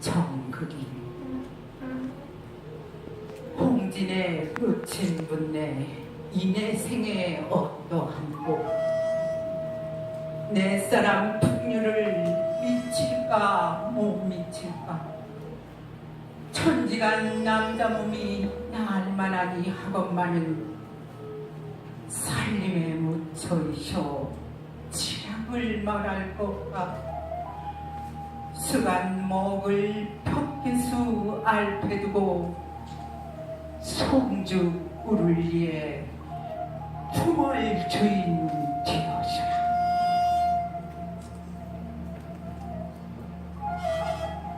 정극이. 홍진의 흑친 분내 이내 생에 어떠한 곳내 사람 풍류를 미칠까 못 미칠까? 천지간 남자 몸이 날만하니 하건만은 살림에 묻혀 있어 지락을 말할 것과 수간 목을 벽계수 알패 두고 송죽 우를리에 투월 주인 되어서라.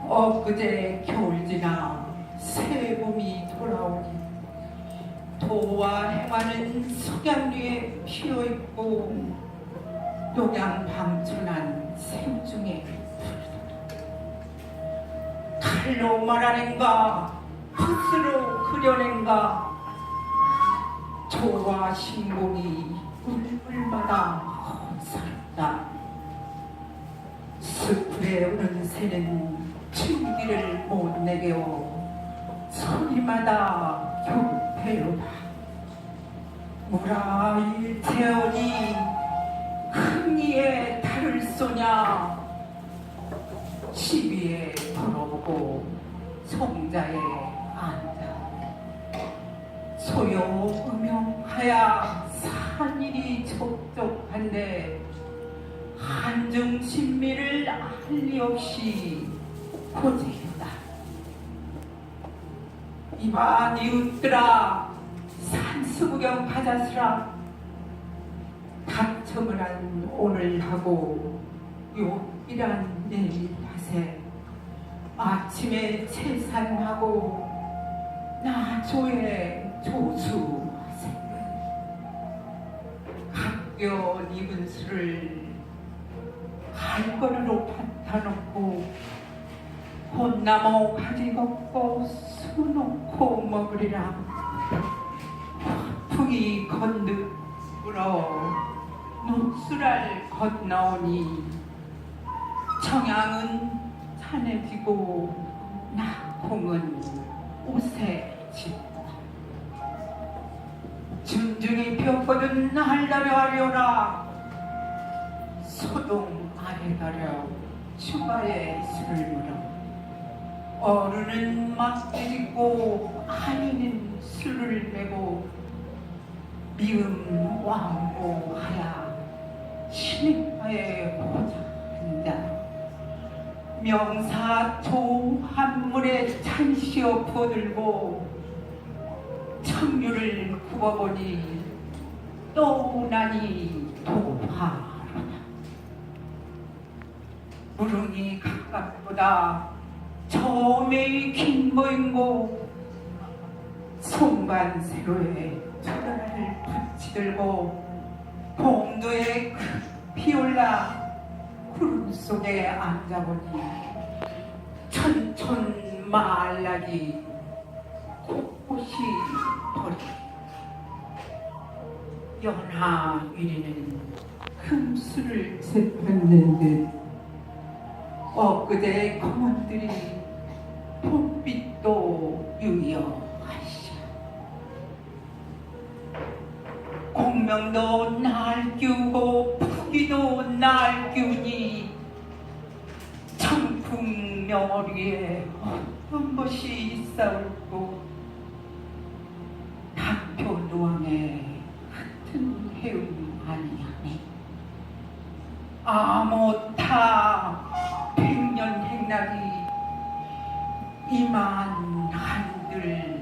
엊그제 겨울 지나 새 봄이 돌아오니 도와 해와는 석양류에 피어있고 녹양 방천한 샘중에 칼로 말하는가? 붓으로 그려낸가? 조와 신공이 울불마다 헛살았다. 숲에 오는 새는 층기를 못 내게오 소리마다 교패로다. 무라 일태원이 흥리에 달을 쏘냐? 시비에 걸어 보고 송자에 앉아 소요 음영하야 산일이 촉촉한데 한중 신미를 알리 없이 고제이다. 이봐 니웃들아. 산수구경 가자스라. 각청을 한 오늘 하고 욕이란 내일 하세 아침에 채산하고 나조에 조수하세 각겨 입은 술을 갈거리로 받아놓고 혼나무 가지 걷고 수 놓고 먹으리라. 풍이 건득 불어 녹수랄 건너오니 청양은 산에 비고 낙홍은 옷에 짙다 준중이 폈거든 할라려 하려라. 소동 아래 가려 추가에 술을 물어. 어른은 막대짓고 아이는 술을 메고 미음 왕고하야 신임하에 보자한다 명사조 한물에 찬시어 퍼들고 청류를 굽어보니 또 나니 도화로다. 무릉이 가깝보다 처음에 긴 모인고 송반세로에 초라를 붙이들고 봉도에 피올라 구름 속에 앉아보니 천천 말라기 곳곳이 버리 연하 위리는 금수를 재밌는 듯 엊그제 검은들이 봄빛도 유여하시오. 공명도 날규고 푸기도 날규니 청풍 명어리에 것이 있사올고 단표 노왕에 같은 해움 아니하니 아모타 백년 행락이 이만 한들